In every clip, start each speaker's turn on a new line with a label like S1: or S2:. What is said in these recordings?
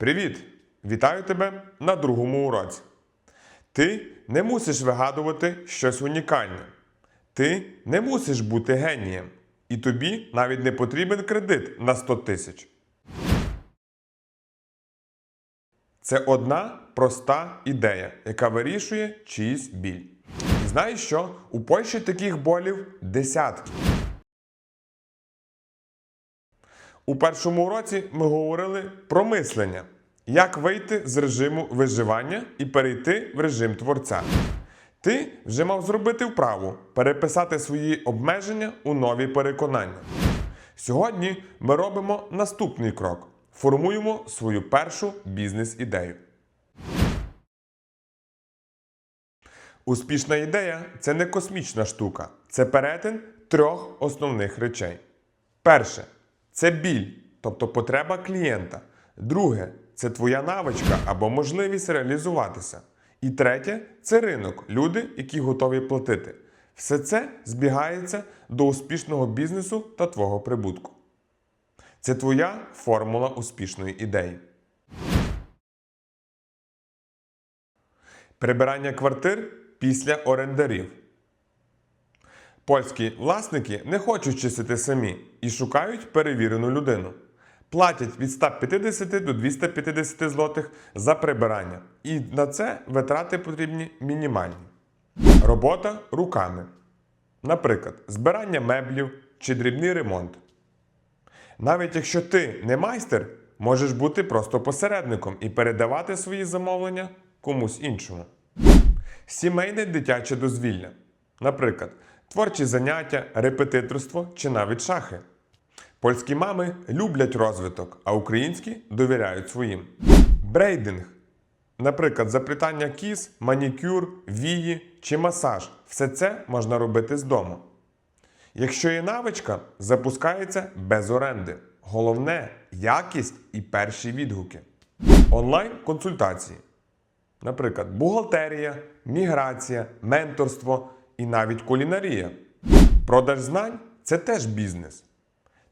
S1: Привіт! Вітаю тебе на другому уроці. Ти не мусиш вигадувати щось унікальне. Ти не мусиш бути генієм. І тобі навіть не потрібен кредит на 100 тисяч. Це одна проста ідея, яка вирішує чиїсь біль. Знаєш що? У Польщі таких болів десятки. У першому уроці ми говорили про мислення, як вийти з режиму виживання і перейти в режим творця. Ти вже мав зробити вправу, переписати свої обмеження у нові переконання. Сьогодні ми робимо наступний крок: формуємо свою першу бізнес-ідею. Успішна ідея це не космічна штука, це перетин трьох основних речей. Перше це біль, тобто потреба клієнта. Друге це твоя навичка або можливість реалізуватися. І третє це ринок, люди, які готові платити. Все це збігається до успішного бізнесу та твого прибутку. Це твоя формула успішної ідеї. Прибирання квартир після орендарів. Польські власники не хочуть чистити самі і шукають перевірену людину. Платять від 150 до 250 злотих за прибирання. І на це витрати потрібні мінімальні. Робота руками. Наприклад, збирання меблів чи дрібний ремонт. Навіть якщо ти не майстер, можеш бути просто посередником і передавати свої замовлення комусь іншому. Сімейне дитяче дозвілля. Наприклад, творчі заняття, репетиторство чи навіть шахи. Польські мами люблять розвиток, а українські довіряють своїм. Брейдинг. Наприклад, заплітання кіз, манікюр, вії чи масаж. Все це можна робити з дому. Якщо є навичка, запускається без оренди. Головне якість і перші відгуки. Онлайн-консультації. Наприклад, бухгалтерія, міграція, менторство і навіть кулінарія. Продаж знань це теж бізнес.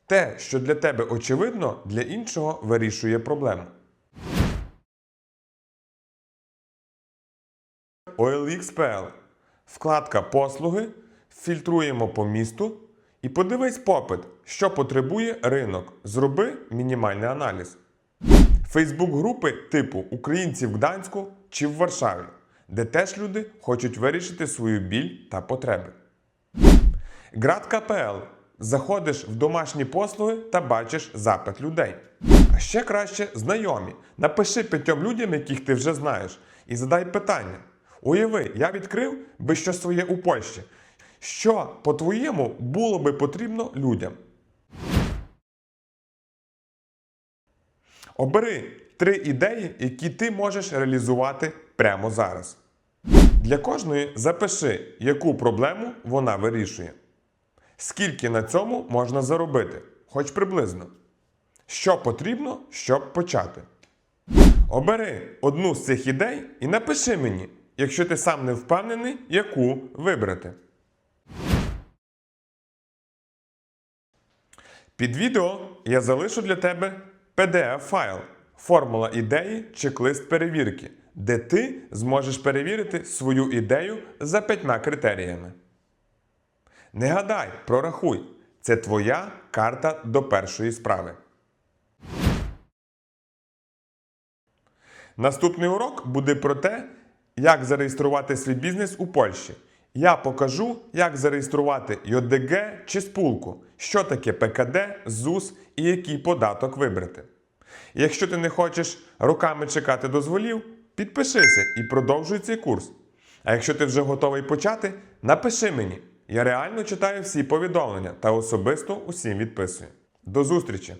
S1: Те, що для тебе очевидно, для іншого вирішує проблему. OLX.pl Вкладка Послуги. Фільтруємо по місту і подивись попит, що потребує ринок. Зроби мінімальний аналіз. Фейсбук групи типу Українці в Гданську чи в Варшаві, де теж люди хочуть вирішити свою біль та потреби. Град.пл Заходиш в домашні послуги та бачиш запит людей. А ще краще знайомі. Напиши п'ятьом людям, яких ти вже знаєш, і задай питання. Уяви, я відкрив би щось своє у Польщі. Що, по-твоєму, було би потрібно людям? Обери три ідеї, які ти можеш реалізувати прямо зараз. Для кожної запиши, яку проблему вона вирішує. Скільки на цьому можна заробити, хоч приблизно. Що потрібно, щоб почати. Обери одну з цих ідей і напиши мені, якщо ти сам не впевнений, яку вибрати. Під відео я залишу для тебе PDF-файл, формула ідеї, чек-лист перевірки, де ти зможеш перевірити свою ідею за п'ятьма критеріями. Не гадай, прорахуй. Це твоя карта до першої справи. Наступний урок буде про те, як зареєструвати свій бізнес у Польщі. Я покажу, як зареєструвати ЙОДГ чи спулку, що таке ПКД, ЗУС і який податок вибрати. Якщо ти не хочеш роками чекати дозволів, підпишися і продовжуй цей курс. А якщо ти вже готовий почати, напиши мені. Я реально читаю всі повідомлення та особисто усім відписую. До зустрічі!